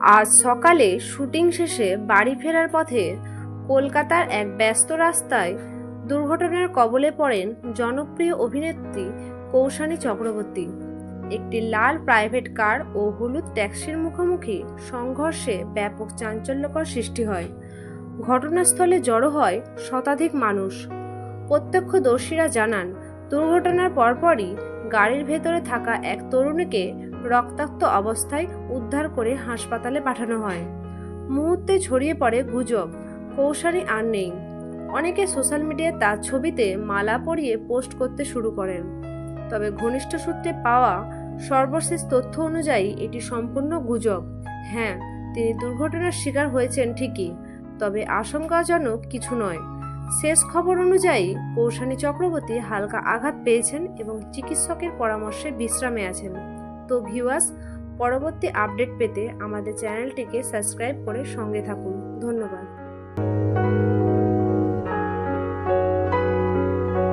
আজ সকালে শুটিং শেষে বাড়ি ফেরার পথে কলকাতার এক ব্যস্ত রাস্তায় দুর্ঘটনার কবলে পড়েন জনপ্রিয় অভিনেত্রী কৌশানী চক্রবর্তী। একটি লাল প্রাইভেট কার ও হলুদ ট্যাক্সির মুখোমুখি সংঘর্ষে ব্যাপক চাঞ্চল্যকর সৃষ্টি হয়। ঘটনাস্থলে জড়ো হয় শতাধিক মানুষ। প্রত্যক্ষদর্শীরা জানান, দুর্ঘটনার পরপরই গাড়ির ভেতরে থাকা এক তরুণীকে রক্তাক্ত অবস্থায় উদ্ধার করে হাসপাতালে পাঠানো হয়। মুহূর্তে ছড়িয়ে পড়ে গুজব, কৌশানী আর নেই। অনেকে সোশ্যাল মিডিয়ায় তার ছবিতে মালা পরিয়ে পোস্ট করতে শুরু করেন। তবে ঘনিষ্ঠ সূত্রে পাওয়া সর্বশেষ তথ্য অনুযায়ী এটি সম্পূর্ণ গুজব। হ্যাঁ তিনি দুর্ঘটনার শিকার হয়েছেন ঠিকই, তবে আশঙ্কাজনক কিছু নয়। শেষ খবর অনুযায়ী, কৌশানী চক্রবর্তী হালকা আঘাত পেয়েছেন এবং চিকিৎসকের পরামর্শে বিশ্রামে আছেন। তো ভিউয়ার্স পরবর্তী আপডেট পেতে আমাদের চ্যানেলটিকে সাবস্ক্রাইব করে সঙ্গে থাকুন। ধন্যবাদ।